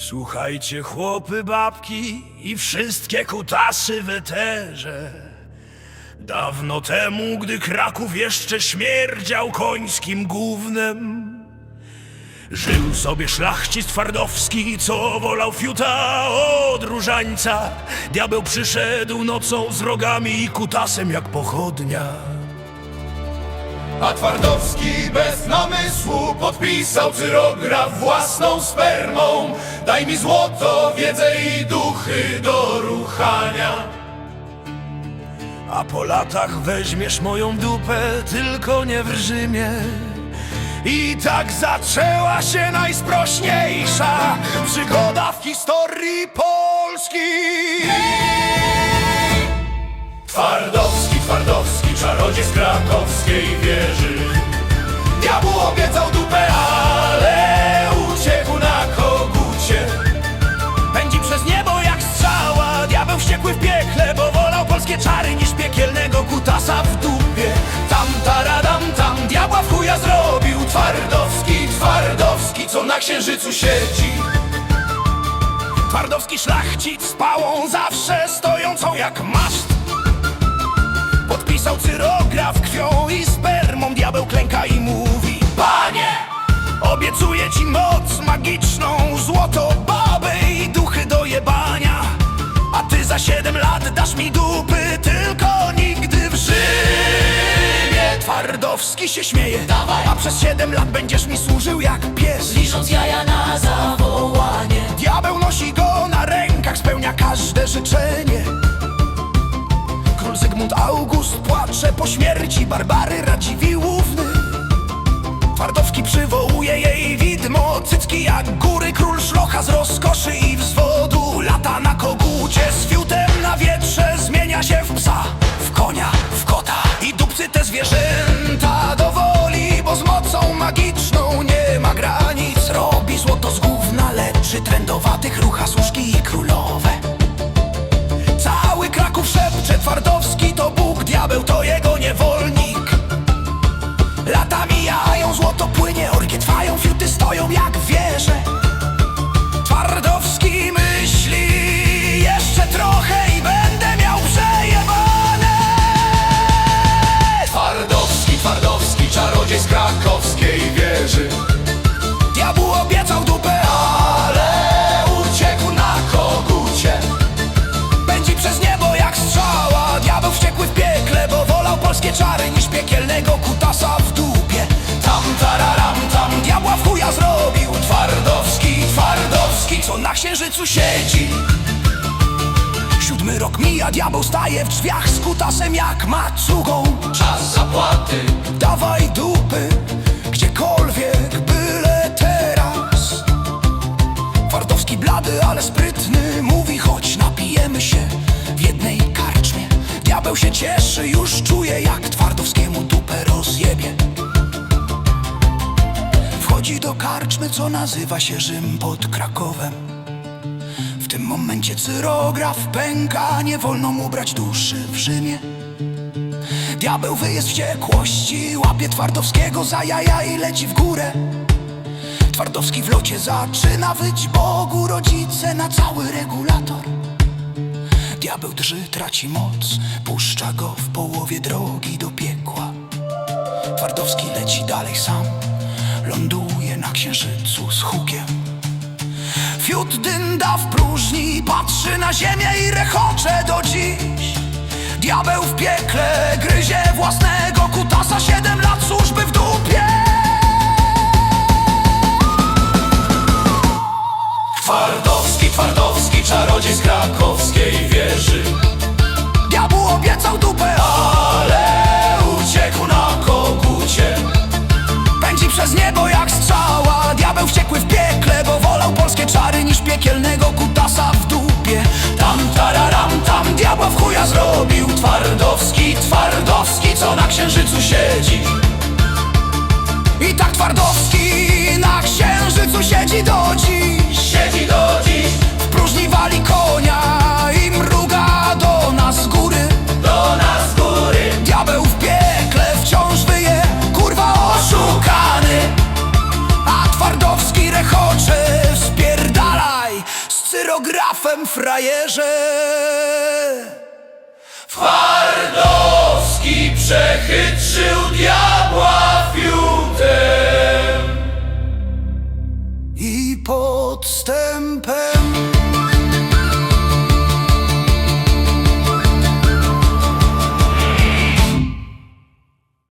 Słuchajcie, chłopy, babki i wszystkie kutasy w eterze. Dawno temu, gdy Kraków jeszcze śmierdział końskim gównem, żył sobie szlachcic twardowski, co wolał fiuta od różańca. Diabeł przyszedł nocą z rogami i kutasem jak pochodnia. A Twardowski bez namysłu podpisał cyrograf własną spermą Daj mi złoto, wiedzę i duchy do ruchania A po latach weźmiesz moją dupę, tylko nie w Rzymie. I tak zaczęła się najsprośniejsza przygoda w historii Polski. Na księżycu siedzi Twardowski szlachcic z pałą zawsze stojącą jak maszt. Podpisał cyrograf krwią i spermą, diabeł klęka i mówi Panie! Obiecuję ci moc Twardowski się śmieje, Dawaj. a przez siedem lat będziesz mi służył jak pies. Liżąc jaja na zawołanie. Diabeł nosi go na rękach, spełnia każde życzenie. Król Zygmunt August płacze po śmierci Barbary Radziwiłłówny Twardowski przywołuje jej widmo. Cycki jak góry, król szlocha z rozkoszy i wzwodu. Lata na kogucie z fiutem zwierzęta krakowskiej wieży. Diabłu obiecał dupę, ale Uciekł na kogucie. Pędzi przez niebo jak strzała. Diabeł wściekły w piekle, bo wolał polskie czary niż piekielnego kutasa w dupie. Tam tararam, tam Diabła w chuja zrobił. Twardowski, Twardowski co na księżycu siedzi Siódmy rok mija, diabeł staje w drzwiach z kutasem jak macugą. Czas zapłaty. Dawaj dupy, gdziekolwiek, byle teraz. Twardowski blady, ale sprytny Mówi, chodź napijemy się w jednej karczmie. Diabeł się cieszy, już czuje jak Twardowskiemu dupę rozjebie. Wchodzi do karczmy, co nazywa się Rzym pod Krakowem tym momencie cyrograf pęka Nie wolno mu brać duszy w Rzymie. Diabeł wyje z wściekłości Łapie Twardowskiego za jaja i leci w górę. Twardowski w locie zaczyna wyć Bogu rodzice na cały regulator. Diabeł drży, traci moc Puszcza go w połowie drogi do piekła. Twardowski leci dalej sam Ląduje na księżycu z hukiem Fiut dynda w próżni Patrzy na ziemię i rechocze do dziś. Diabeł w piekle gryzie własnego kutasa Siedem lat służby w co na księżycu siedzi. I tak Twardowski na księżycu siedzi do dziś. Siedzi do dziś. W próżni wali konia i mruga do nas z góry. Do nas z góry. Diabeł w piekle wciąż wyje, kurwa oszukany. A Twardowski rechocze, spierdalaj cyrografem frajerze chytrzył diabła fiutem i podstępem.